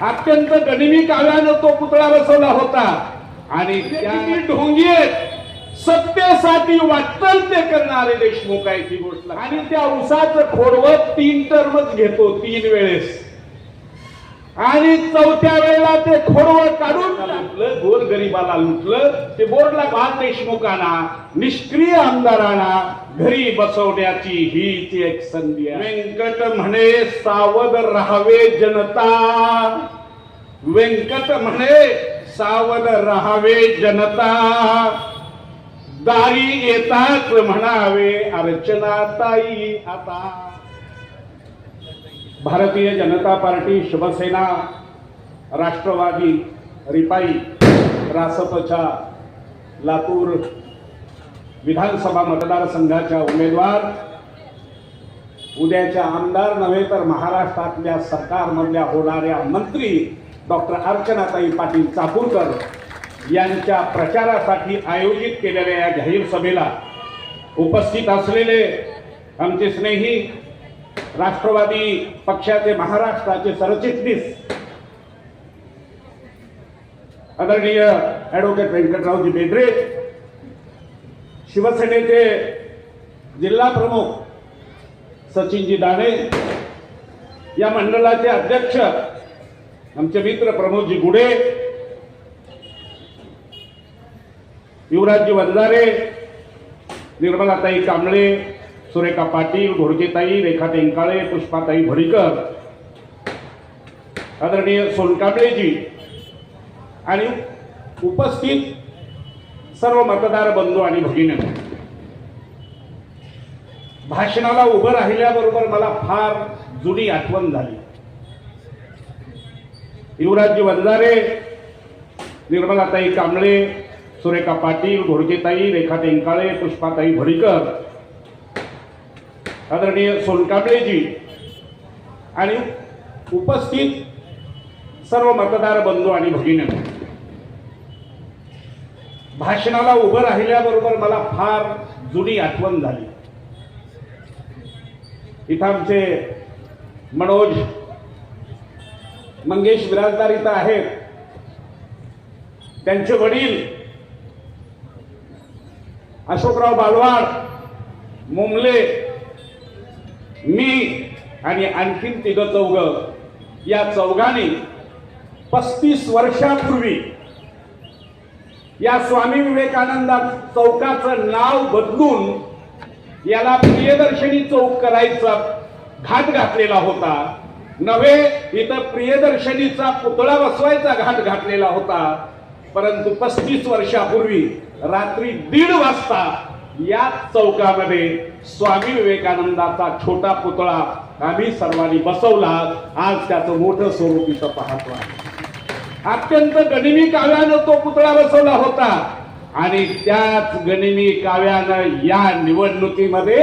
अत्यंत गनिमी काव्यानं तो पुतळा बसवला होता. आणि त्या ढोंगी आहेत. सत्तेसाठी वाटल ते करणारे देशमुख आहे ती गोष्ट. आणि त्या उसाचं खोडवत तीन टर्मच घेतो तीन वेळेस. आणि चौथ्या वेळेला ते खोडवं काढून लुटलं गोर गरीबाला लुटलं. ते बोर्डला भात देशमुखांना निष्क्रिय आमदारांना घरी बसवण्याची हीच एक संधी आहे. व्यंकट म्हणे सावध राहावे जनता. व्यंकट म्हणे सावध राहावे जनता. दारी येताच म्हणावे अर्चनाताई आता. भारतीय जनता पार्टी शिवसेना राष्ट्रवादी रिपाई रासपच्या लातूर विधानसभा मतदारसंघाच्या उमेदवार उद्याच्या आमदार नव्हे तर महाराष्ट्रातल्या सरकारमधल्या होणाऱ्या मंत्री डॉक्टर अर्चनाताई पाटील चाकूरकर यांच्या प्रचारासाठी आयोजित केलेल्या या जाहीर सभेला उपस्थित असलेले आमचे स्नेही राष्ट्रवादी पक्षाचे महाराष्ट्राचे सरचिटणीस आदरणीय ऍडव्होकेट व्यंकटरावजी बेंद्रे शिवसेनेचे जिल्हा प्रमुख सचिनजी दाणे या मंडळाचे अध्यक्ष आमचे मित्र प्रमोदजी गुडे युवराजजी वंजारे निर्मलाताई कांबळे सुरेखा पाटील घोडकेताई रेखा टेंकाळे पुष्पाताई भरीकर आदरणीय सोनकांबळेजी आणि उपस्थित सर्व मतदार बंधू आणि भगिनी. भाषणाला उभं राहिल्याबरोबर मला फार जुनी आठवण झाली. युवराजजी वंजारे निर्मलाताई कांबळे सुरेखा पाटील घोडकेताई रेखा टेंकाळे पुष्पाताई भरीकर आदरणीय सोनकांबळेजी आणि उपस्थित सर्व मतदार बंधू आणि भगिनी. भाषणाला उभं राहिल्याबरोबर मला फार जुनी आठवण झाली. इथं आमचे मनोज मंगेश बिराजदार इथं आहेत. त्यांचे वडील अशोकराव बालवाड मुंबले मी आणि आणखीन तिघ चौघ या चौघांनी पस्तीस वर्षापूर्वी या स्वामी विवेकानंद चौकाचं नाव बदलून याला प्रियदर्शनी चौक करायचा घाट घातलेला होता. नव्हे इथं प्रियदर्शनीचा पुतळा बसवायचा घाट घातलेला होता. परंतु पस्तीस वर्षापूर्वी रात्री दीड वाजता या चौकामध्ये स्वामी विवेकानंदाचा छोटा पुतळा आम्ही सर्वांनी बसवला. आज त्याचं मोठं स्वरूप इथं पाहतो आहे अत्यंत गणिमी काव्यानं तो पुतळा बसवला होता. आणि त्याच गणिमी काव्यानं या निवडणुकीमध्ये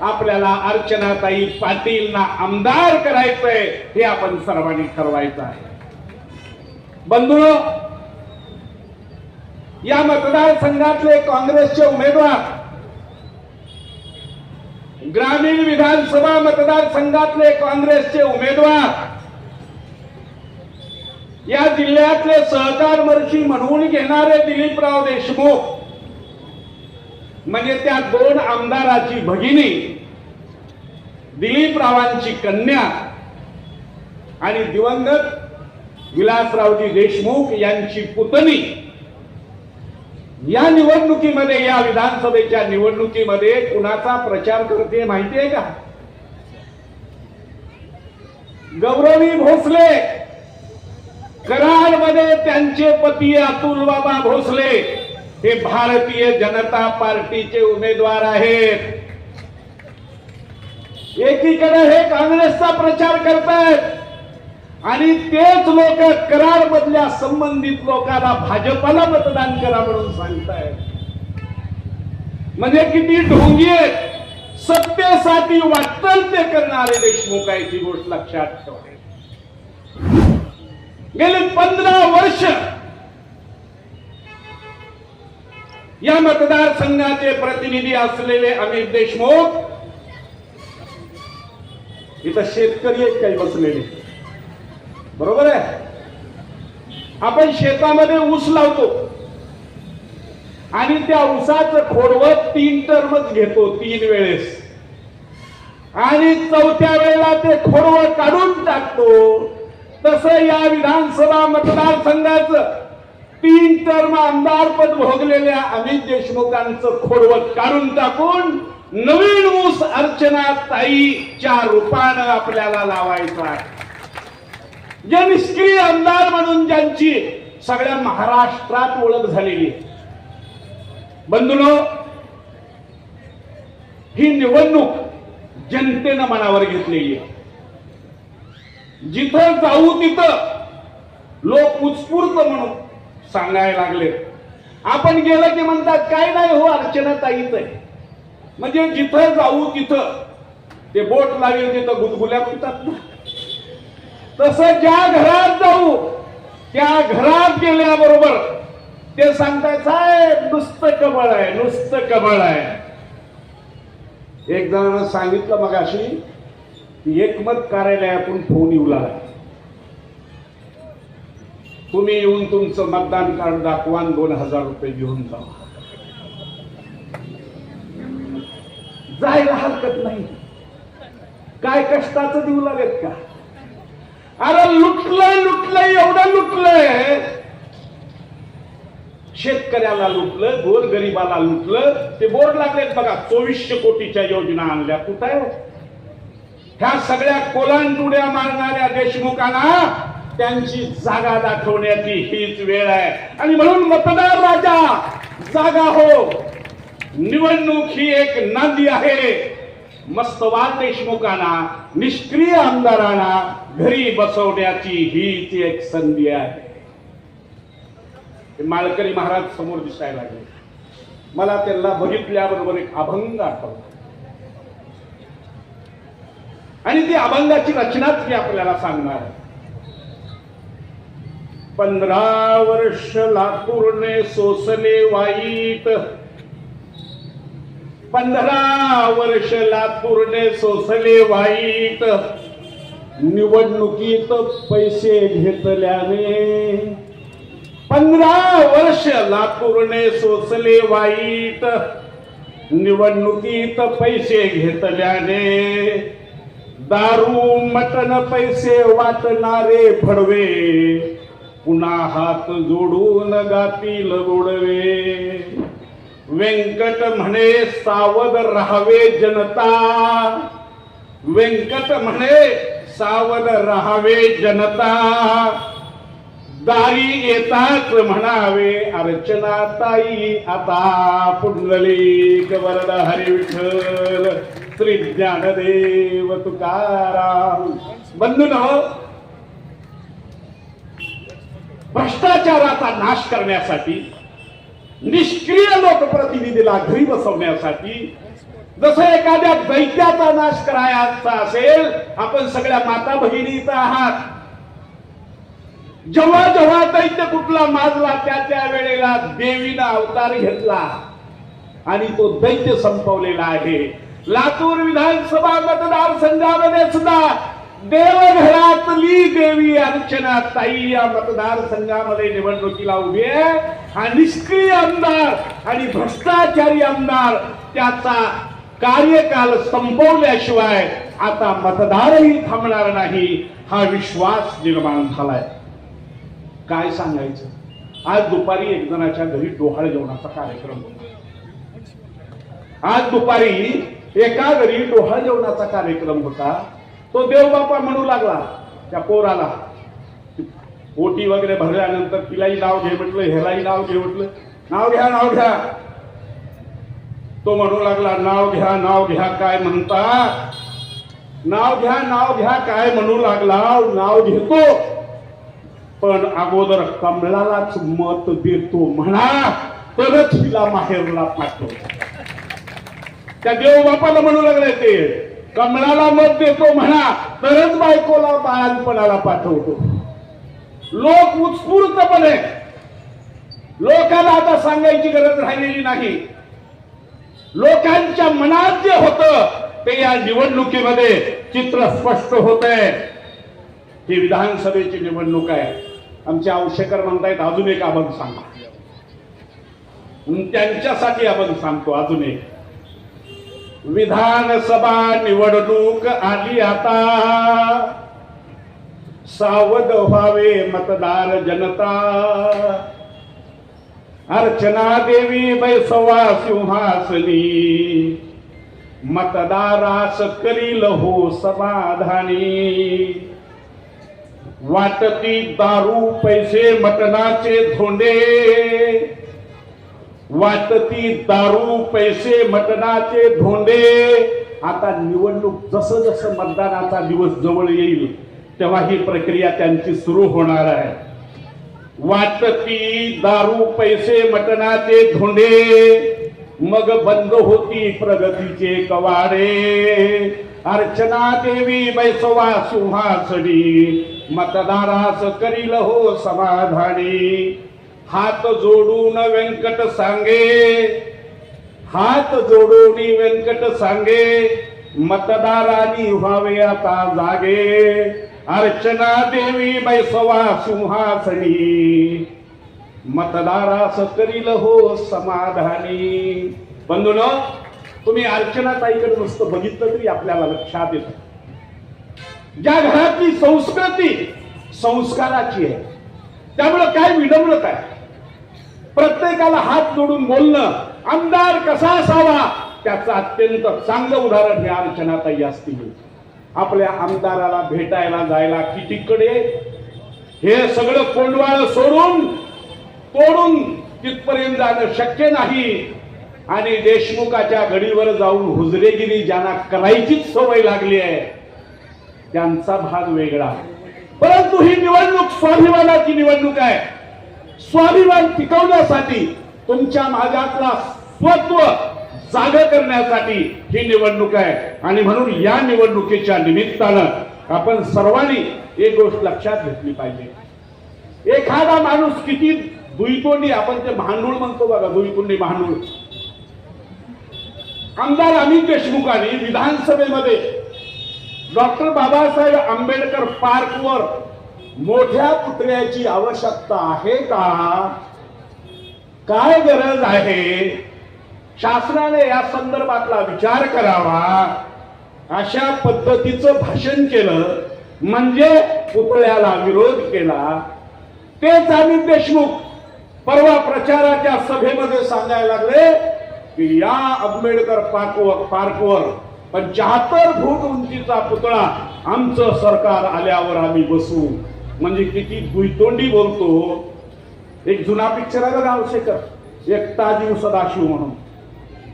आपल्याला अर्चनाताई पाटीलना आमदार करायचंय हे आपण सर्वांनी ठरवायचं आहे. बंधू या मतदारसंघातले काँग्रेसचे उमेदवार ग्रामीण विधानसभा मतदारसंघातले काँग्रेसचे उमेदवार या जिल्ह्यातले सहकार वर्षी म्हणून घेणारे दिलीपराव देशमुख म्हणजे त्या दोन आमदाराची भगिनी दिलीपरावांची कन्या आणि दिवंगत विलासरावजी देशमुख यांची पुतणी. या निवडणुकीमध्ये या विधानसभेच्या निवडणुकीमध्ये कुणाचा प्रचार करते माहिती आहे का? गौरवी भोसले कराडमध्ये त्यांचे पती अतुल बाबा भोसले हे भारतीय जनता पार्टीचे उमेदवार आहेत. एकीकडे हे काँग्रेसचा प्रचार करतायत आणि तेच लोक करार मधल्या संबंधित लोकांना भाजपाला मतदान करा म्हणून सांगतायत. म्हणजे किती ढोंगी आहेत. सत्तेसाठी वाटल ते करणारे देशमुख आहे ती गोष्ट लक्षात ठेवा. गेले पंधरा वर्ष या मतदारसंघाचे प्रतिनिधी असलेले अमित देशमुख इथं शेतकरी आहेत काही बसलेले. बरोबर आहे? आपण शेतामध्ये ऊस लावतो. आणि त्या ऊसाचं खोडवत तीन टर्मच घेतो तीन वेळेस. आणि चौथ्या वेळेला ते खोडवं काढून टाकतो. तसं या विधानसभा मतदारसंघाचं तीन टर्म आमदारपद भोगलेल्या अमित देशमुखांचं खोडवत काढून टाकून नवीन ऊस अर्चना ताईच्या रूपानं आपल्याला लावायचा आहे. जे निष्क्रिय आमदार म्हणून ज्यांची सगळ्या महाराष्ट्रात ओळख झालेली आहे. ही निवडणूक जनतेनं मनावर घेतलेली आहे. जिथं जाऊ तिथं लोक उत्स्फूर्त म्हणून सांगायला लागले आपण गेलं की म्हणतात काय नाही हो अर्चना ताईत आहे. म्हणजे जिथं जाऊ तिथं ते बोट लागेल तिथं गुदगुल्या म्हणतात ना. तसं ज्या घरात जाऊ त्या घरात गेल्याबरोबर ते सांगताय साहेब नुसतं कमळ आहे नुसतं कमळ आहे. एक जणांना सांगितलं मग अशी एकमत कार्यालयातून फोन येऊ लागला. तुम्ही येऊन तुमचं मतदान कार्ड दाखवा दोन हजार रुपये घेऊन जा. जायला हरकत नाही. काय कष्टाचं देऊ लागत का? अरे लुटलंय लुटलंय एवढं लुटलंय. शेतकऱ्याला लुटलं गोर गरीबाला लुटलं ते बोर्ड लागलेत बघा. चोवीसशे कोटीच्या योजना आणल्या. कुठं आहे? ह्या सगळ्या कोलांडुड्या मारणाऱ्या देशमुखांना त्यांची जागा दाखवण्याची हीच वेळ आहे. आणि म्हणून मतदार राजा जागा हो. निवडणूक ही एक नांदी आहे. मस्तवाद देशमुखांना निष्क्रिय आमदारांना घरी बसवण्याची हीच एक संधी आहे. माळकरी महाराज समोर दिसायला लागले. मला त्यांना बघितल्याबरोबर एक अभंग आठवतो. आणि ती अभंगाची रचनाच मी आपल्याला सांगणार आहे. पंधरा वर्ष लातूरने सोसले वाईट पंधरा वर्ष लातूरने सोसले वाईट. निवडणुकीत पैसे घेतल्याने पंधरा वर्ष लातूरने सोसले वाईट. निवडणुकीत पैसे घेतल्याने दारू मटन पैसे वाटणारे फडवे पुन्हा हात जोडून गातील गोडवे व्यंकट म्हणे सावध राहावे जनता. व्यंकट म्हणे सावध राहावे जनता. दारी येताच म्हणावे अर्चना ताई आता पुंडलिक वरद हरी विठ्ठल. श्री ज्ञानदेव तुकाराम. बंधून भ्रष्टाचाराचा नाश करण्यासाठी निष्क्रिय लोकप्रतिनिधीला घरी बसवण्यासाठी जसं एखाद्या दैत्याचा नाश करायचा असेल आपण सगळ्या माता भगिनीचा आहात. जेव्हा जेव्हा दैत्य कुठला माजला त्या त्या वेळेला देवीनं अवतार घेतला. आणि तो दैत्य संपवलेला आहे. लातूर विधानसभा मतदारसंघामध्ये सुद्धा देवघरातली देवी अर्चना ताई या मतदारसंघामध्ये निवडणुकीला उभी आहे. हा निष्क्रिय आमदार आणि भ्रष्टाचारी आमदार त्याचा कार्यकाल संपवल्याशिवाय आता मतदारही थांबणार नाही हा विश्वास निर्माण झालाय. काय सांगायचं? आज दुपारी एक जणाच्या घरी डोहाळ जेवणाचा कार्यक्रम होता. आज दुपारी एका घरी डोहाळ जेवणाचा कार्यक्रम होता. तो देवबापा म्हणू लागला त्या पोराला. ओटी वगैरे भरल्यानंतर तिलाही नाव घे म्हटलं ह्यालाही नाव घे म्हटलं. नाव घ्या नाव घ्या. तो म्हणू लागला नाव घ्या नाव घ्या काय म्हणता? नाव घ्या नाव घ्या काय म्हणू लागला? नाव घेतो. पण अगोदर कमळालाच मत देतो म्हणा तरच हिला माहेरला पाठव त्या देवबापाला म्हणू लागले ते. कमळाला मत देतो म्हणा तरच बायकोला बाळांपणाला पाठवतो. लोक उत्स्फूर्तपणे लोकांना आता सांगायची गरज राहिलेली नाही. लोकांच्या मनात जे होत ते या निवडणुकीमध्ये चित्र स्पष्ट होत आहे ही विधानसभेची निवडणूक आहे. आमचे आवश्यकर म्हणतायत अजून एक अभंग सांगा. त्यांच्यासाठी आपण सांगतो अजून एक. विधानसभा निवडणूक आली आता. सावध व्हावे मतदार जनता. अर्चना देवी बैसवा सिंहासनी. मतदारास करील हो समाधानी. वाटती दारू पैसे मटणाचे धोंडे. वाटती दारू पैसे मटणाचे धोंडे. आता निवडणूक जसं जसं मतदानाचा दिवस जवळ येईल तेव्हा ही प्रक्रिया त्यांची सुरू होणार आहे. वाटती दारू पैसे मटणाचे धोंडे. मग बंद होती प्रगतीचे कवाडे. अर्चना देवी बैसवा सिंहासनी. मतदारास करील हो समाधानी. हात जोडून व्यंकट सांगे. हात जोडून व्यंकट सांगे. मतदारांनी व्हावे आता जागे. अर्चना देवी बैसवा सिंहासनी. मतदारास करील हो समाधानी. बंधून तुम्ही अर्चना ताईकडे नुसतं बघितलं तरी आपल्याला लक्षात येतं. ज्या घरातली संस्कृती संस्काराची आहे त्यामुळं काय विडंबणत आहे? प्रत्येकाला हात जोडून बोलणं आमदार कसा असावा त्याचं अत्यंत चांगलं उदाहरण हे अर्चनाताई असतील. आपल्या आमदाराला भेटायला जायला कितीकडे? हे सगळं कोंडवाळ सोडून तोडून तिथपर्यंत जाणं शक्य नाही. आणि देशमुखाच्या घडीवर जाऊन हुजरेगिरी ज्यांना करायचीच सवय लागली आहे त्यांचा भाग वेगळा. परंतु ही निवडणूक स्वाभिमानाची निवडणूक आहे. स्वाभिमान टिकवण्यासाठी तुमच्या माझ्यातला स्वत्व जाग करण्यासाठी ही निवडणूक आहे. आणि म्हणून या निवडणुकीच्या निमित्तानं आपण सर्वांनी एक गोष्ट लक्षात घेतली पाहिजे. एखादा माणूस किती दुईतोंडी आपण ते भांडूळ म्हणतो बघा दुईतोंडी भांडूळ. आमदार अमित देशमुखांनी विधानसभेमध्ये डॉक्टर बाबासाहेब आंबेडकर पार्कवर मोठ्या पुतळ्याची आवश्यकता आहे का? काय गरज आहे? शासनाने या संदर्भातला विचार करावा. अशा पद्धतीचं भाषण केलं म्हणजे पुतळ्याला विरोध केला. तेच अमित देशमुख परवा प्रचाराच्या सभेमध्ये सांगायला लागले की या आंबेडकर पार्कवर पार्कवर पंच्याहत्तर फूट उंचीचा पुतळा आमचं सरकार आल्यावर आम्ही बसू. म्हणजे किती दुईतोंडी बोलतो. एक जुना पिक्चर आहे बघा आवश्यकर एकटा जीव सदाशिव म्हणून.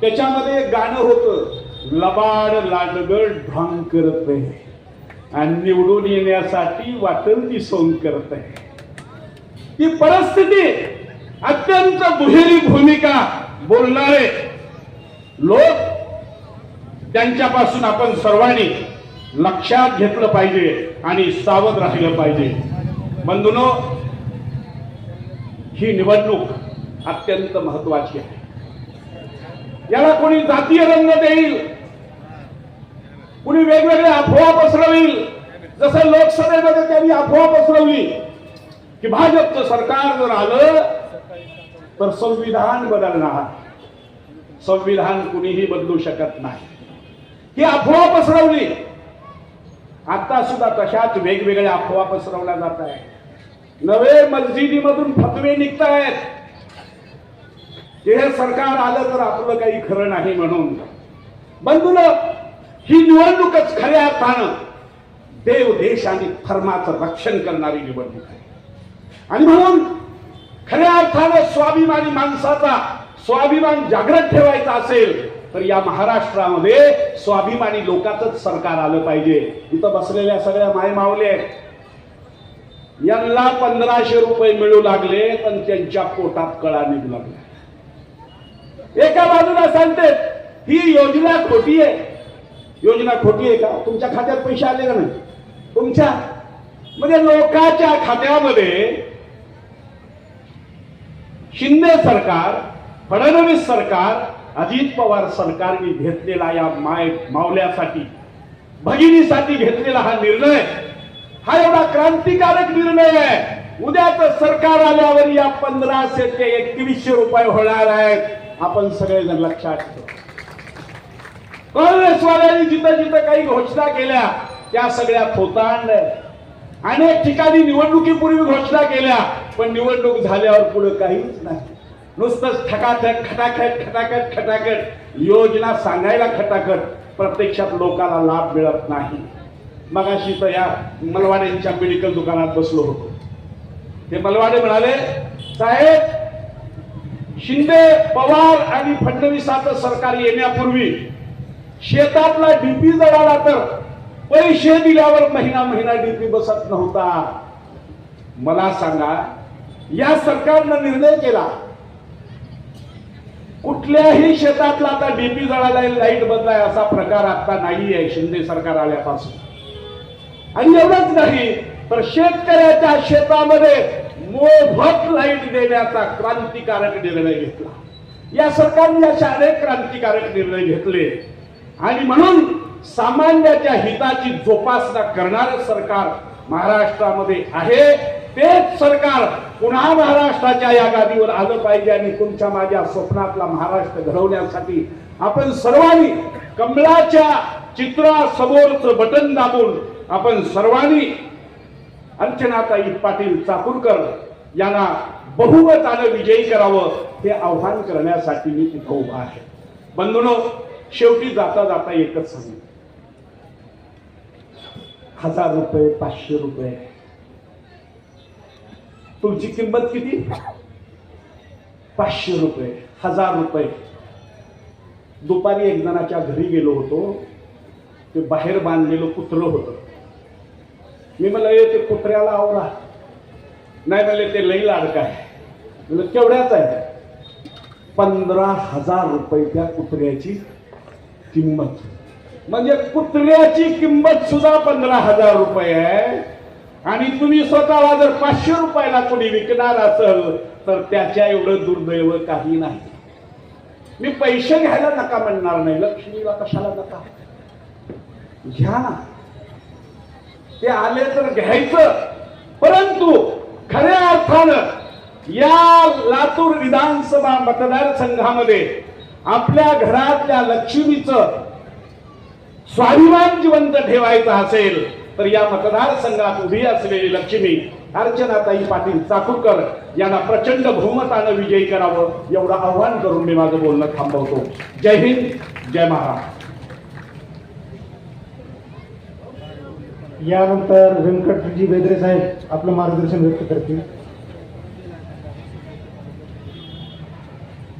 त्याच्यामध्ये एक गाणं होतं लबाड लाडगड ढॉंग करत आहे. आणि निवडून येण्यासाठी वाटल ती सोन करत आहे. ती परिस्थिती अत्यंत दुहेरी भूमिका बोलणारे लोक त्यांच्यापासून आपण सर्वांनी लक्षात घेतलं पाहिजे आणि सावध राहिलं पाहिजे. बंधुनो ही निवडणूक अत्यंत महत्वाची आहे. याला कोणी जातीय रंग देईल कुणी वेगवेगळे अफवा पसरवील जसं लोकसभेमध्ये त्यांनी अफवा पसरवली की भाजपचं सरकार जर आलं तर संविधान बदलणार. संविधान कुणीही बदलू शकत नाही. ही अफवा पसरवली आता सुद्धा तशाच वेगवेगळ्या अफवा पसरवल्या जात आहे नवे मस्जिदीमधून फतवे निघत आहेत हे सरकार आलं तर आपलं काही खरं नाही म्हणून. बंधुन ही निवडणूकच खऱ्या अर्थानं देव देश आणि धर्माचं रक्षण करणारी निवडणूक आहे. आणि म्हणून खऱ्या अर्थानं स्वाभिमानी माणसाचा स्वाभिमान जागृत ठेवायचा असेल तर या महाराष्ट्रामध्ये स्वाभिमानी लोकांचंच सरकार आलं पाहिजे. इथं बसलेल्या सगळ्या माय मावले आहेत. यांना पंधराशे रुपये मिळू लागले पण त्यांच्या पोटात कळा निघू लागल्या एका बाजूला सांगते ही योजना खोटी आहे. योजना खोटी आहे का? तुमच्या खात्यात पैसे आले का नाही? तुमच्या? म्हणजे लोकांच्या खात्यामध्ये शिंदे सरकार फडणवीस सरकार अजित पवार सरकारने घेतलेला या माय मावल्यासाठी भगिनीसाठी घेतलेला हा निर्णय हा एवढा क्रांतिकारक निर्णय आहे. उद्याच सरकार आल्यावर या पंधराशे ते एकवीसशे रुपये होणार आहेत. आपण सगळेजण लक्षात ठेवू. काँग्रेसवाल्यांनी जिथं जिथं काही घोषणा केल्या त्या सगळ्या खोतांड अनेक ठिकाणी निवडणुकीपूर्वी घोषणा केल्या पण निवडणूक झाल्यावर पुढे काहीच नाही. नुसतंच खटाखट खटाखट खटाखट खटाखट. योजना सांगायला खटाखट. प्रत्यक्षात लोकांना लाभ मिळत नाही. मगाशी तर या मलवाड्यांच्या मेडिकल दुकानात बसलो होतो. ते मलवाडे म्हणाले साहेब शिंदे पवार आणि फडणवीसाचं सरकार येण्यापूर्वी शेतातला डीपी जळाला तर पैसे दिल्यावर महिना महिना डीपी बसत नव्हता. मला सांगा या सरकारनं निर्णय केला कुठल्याही शेतातला आता डीपी जळाला लाइट बदलाय असा प्रकार आता नाहीये शिंदे सरकार आल्यापासून. आणि एवढंच नाही तर शेतकऱ्याच्या शेतामध्ये मोफत लाइट देण्याचा क्रांतिकारक निर्णय घेतला. या सरकारने असे अनेक क्रांतिकारक निर्णय घेतले. आणि म्हणून सामान्याच्या हिताची जोपासना करणारं सरकार महाराष्ट्रामध्ये आहे. तेच सरकार पुन्हा महाराष्ट्राच्या या गादीवर आलं पाहिजे आणि तुमच्या माझ्या स्वप्नातला महाराष्ट्र घडवण्यासाठी आपण सर्वांनी कमलाच्या चित्रासमोरचं बटन दाबून आपण सर्वांनी अर्चनाताई पाटील चाकूरकर यांना बहुमतानं विजयी करावं हे आव्हान करण्यासाठी मी तिथं उभा आहे. बंधुनो शेवटी जाता जाता एकच सांगेन हजार रुपये पाचशे रुपये. तुमची किंमत किती? पाचशे रुपये हजार रुपये. दुपारी एक जणाच्या घरी गेलो होतो. ते बाहेर बांधलेलं कुत्रं होतं. मी म्हणलं "ए, ते कुत्र्याला आवरा नाही म्हणले ते लई लाडका आहे. म्हणलं केवढ्याच आहे? पंधरा हजार रुपये त्या कुत्र्याची किंमत. म्हणजे कुत्र्याची किंमत सुद्धा पंधरा हजार रुपये आहे. आणि तुम्ही स्वतःला जर पाचशे रुपयाला कोणी विकणार असल तर त्याच्या एवढं दुर्दैव काही नाही. मी पैसे घ्यायला नका म्हणणार नाही. लक्ष्मीला कशाला नका? घ्या ना. ते आले तर घ्यायचं. परंतु खऱ्या अर्थानं या लातूर विधानसभा मतदारसंघामध्ये आपल्या घरातल्या लक्ष्मीचं स्वाभिमान जिवंत ठेवायचं असेल तर या मतदारसंघात उभी असलेली लक्ष्मी अर्चनाताई पाटील चाकूरकर यांना प्रचंड बहुमतानं विजयी करावं एवढं आव्हान करून मी माझं बोलणं थांबवतो. जय हिंद जय महाराष्ट्र. यानंतर व्यंकटजी बेदरे साहेब आपलं मार्गदर्शन व्यक्त करतील.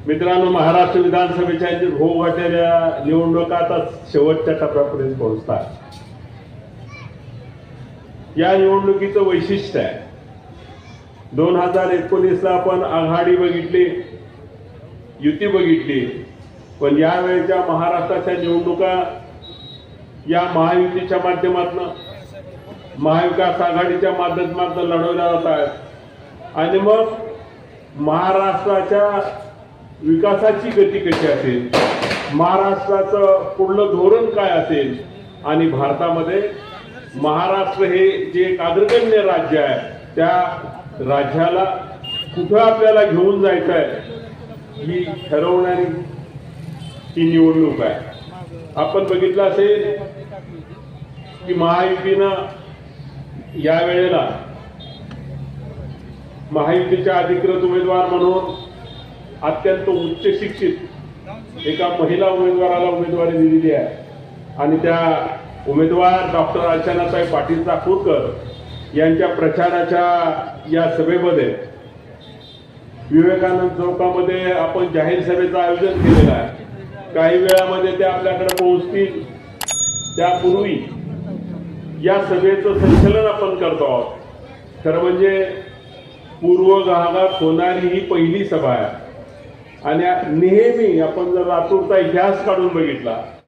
मित्रांनो महाराष्ट्र विधानसभेच्या होऊ वाटलेल्या निवडणुका आता शेवटच्या टप्प्यापर्यंत पोहोचतात. या निवडणुकीचं वैशिष्ट्य आहे. दोन हजार एकोणीसला आपण आघाडी बघितली युती बघितली पण यावेळेच्या महाराष्ट्राच्या निवडणुका या महायुतीच्या माध्यमातून महाविकास आघाडीच्या माध्यमातून लढवल्या जात आहेत. आणि मग महाराष्ट्राच्या विकासाची गती कशी असेल? महाराष्ट्राचं पुढलं धोरण काय असेल? आणि भारतामध्ये महाराष्ट्र हे जे एक अग्रगण्य राज्य आहे त्या राज्याला कुठं आपल्याला घेऊन जायचं आहे ही ठरवणारी ही निवडणूक आहे. आपण बघितलं असेल की महायुतीनं या वेळेला महायुतीच्या अधिकृत उमेदवार म्हणून अत्यंत उच्च शिक्षित एका महिला उमेदवाराला उमेदवारी दिलेली आहे. आणि त्या उमेदवार डॉक्टर अर्चनाताई पाटील चाकूरकर यांच्या प्रचाराच्या या सभेमध्ये विवेकानंद चौकामध्ये आपण जाहीर सभेचं आयोजन केलेलं आहे. काही वेळामध्ये ते आपल्याकडे पोहोचतील. त्यापूर्वी या सभेचं संचलन आपण करतो आहोत. खरं म्हणजे पूर्व भागात होणारी ही पहिली सभा आहे. आणि नेहमी आपण जर लातूरचा इतिहास काढून बघितला